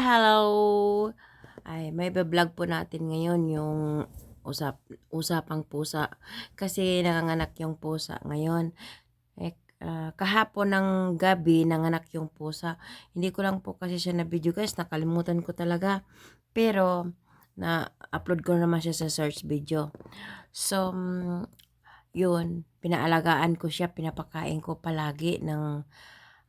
hello! Ay, may vlog po natin ngayon yung usap, usapang pusa. Kasi nanganganak yung pusa ngayon. Eh, ah, kahapon ng gabi, nanganak yung pusa. Hindi ko lang po kasi siya na video guys, nakalimutan ko talaga. Pero, na-upload ko naman siya sa search video. So, yun, pinaalagaan ko siya, pinapakain ko palagi ng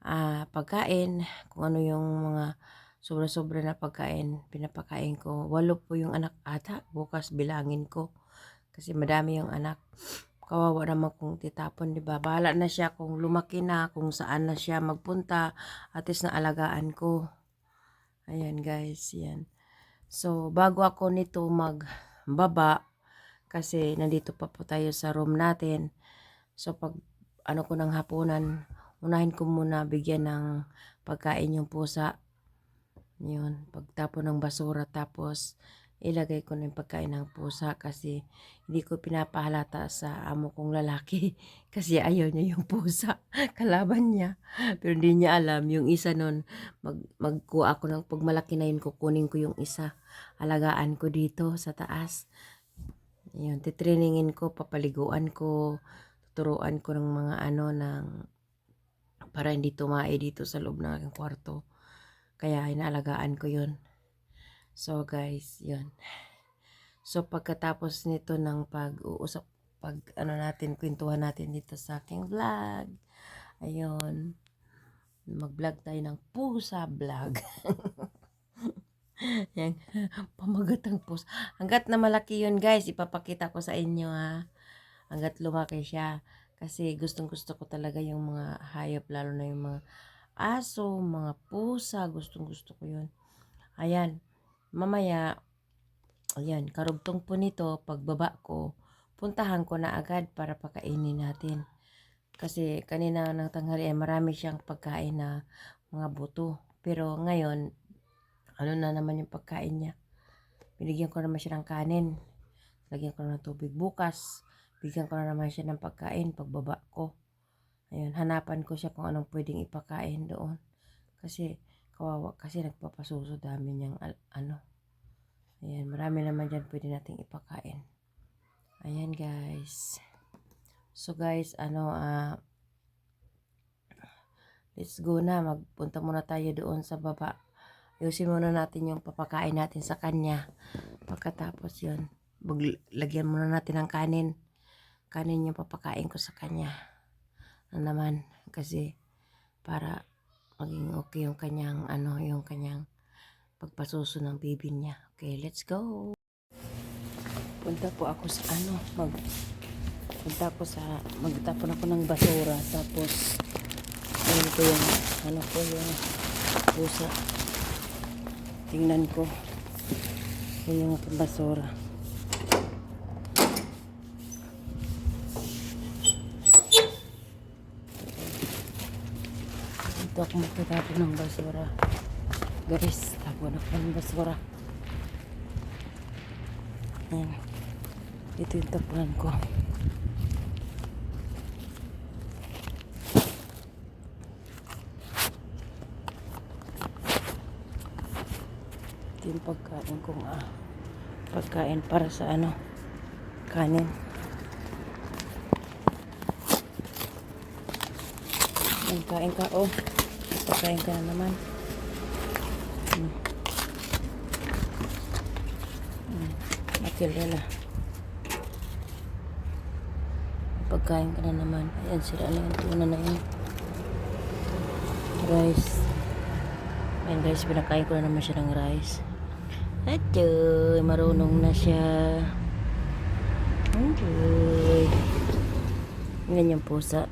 ah, pagkain, kung ano yung mga sobra-sobra na pagkain, pinapakain ko. Walo po yung anak ata, bukas bilangin ko. Kasi madami yung anak. Kawawa naman kung titapon, di ba? Bahala na siya kung lumaki na, kung saan na siya magpunta. At least na alagaan ko. Ayan guys, yan. So, bago ako nito magbaba, kasi nandito pa po tayo sa room natin. So, pag ano ko ng hapunan, unahin ko muna bigyan ng pagkain yung pusa. Yun, pagtapon ng basura tapos ilagay ko na yung pagkain ng pusa kasi hindi ko pinapahalata sa amo kong lalaki kasi ayaw niya yung pusa, kalaban niya. Pero hindi niya alam, yung isa nun, mag, magkuha ako ng pag malaki na yun, kukunin ko yung isa. Alagaan ko dito sa taas. Yun, titreningin ko, papaliguan ko, tuturuan ko ng mga ano ng para hindi tumae dito sa loob ng aking kwarto. Kaya inaalagaan ko yun. So guys, yun. So pagkatapos nito ng pag-uusap, pag ano natin, kwentuhan natin dito sa aking vlog. Ayun. Mag-vlog tayo ng pusa vlog. Yan. Pamagatang pusa. Hanggat na malaki yun guys, ipapakita ko sa inyo ha. Hanggat lumaki siya. Kasi gustong gusto ko talaga yung mga hayop, lalo na yung mga aso, mga pusa, gustong gusto ko yun. Ayan, mamaya, ayan, karugtong po nito, pagbaba ko, puntahan ko na agad para pakainin natin. Kasi kanina ng tanghali ay marami siyang pagkain na mga buto. Pero ngayon, ano na naman yung pagkain niya. Binigyan ko naman siya ng kanin. Lagyan ko ng tubig bukas. Bigyan ko na naman siya ng pagkain pagbaba ko. Ayun, hanapan ko siya kung anong pwedeng ipakain doon. Kasi, kawawa, kasi nagpapasuso dami niyang al- ano. Ayan, marami naman dyan pwede nating ipakain. Ayan, guys. So, guys, ano, ah, let's go na. Magpunta muna tayo doon sa baba. Ayusin muna natin yung papakain natin sa kanya. Pagkatapos yun, lagyan muna natin ng kanin. Kanin yung papakain ko sa kanya. Na naman, kasi para maging okay yung kanyang, ano, yung kanyang pagpasuso ng baby niya. Okay, let's go. Punta po ako sa ano, mag punta ako sa magtapon ako ng basura tapos ayun ko yung ano ko yung pusa tingnan ko yun yung basura dito ako magtatapon ng basura. Guys tapon ako ng basura. Yan ito yung tapunan ko. Ito yung pagkain kong ah, pagkain para sa ano kanin. Kain ka oh pagkain ka na naman hmm. Hmm. makilala pagkain ka na naman ayan sila na yung tuna na yun rice Ayan guys, pinakain ko na naman siya ng rice. Achoy, marunong na siya. Achoy. Ganyan yung pusa.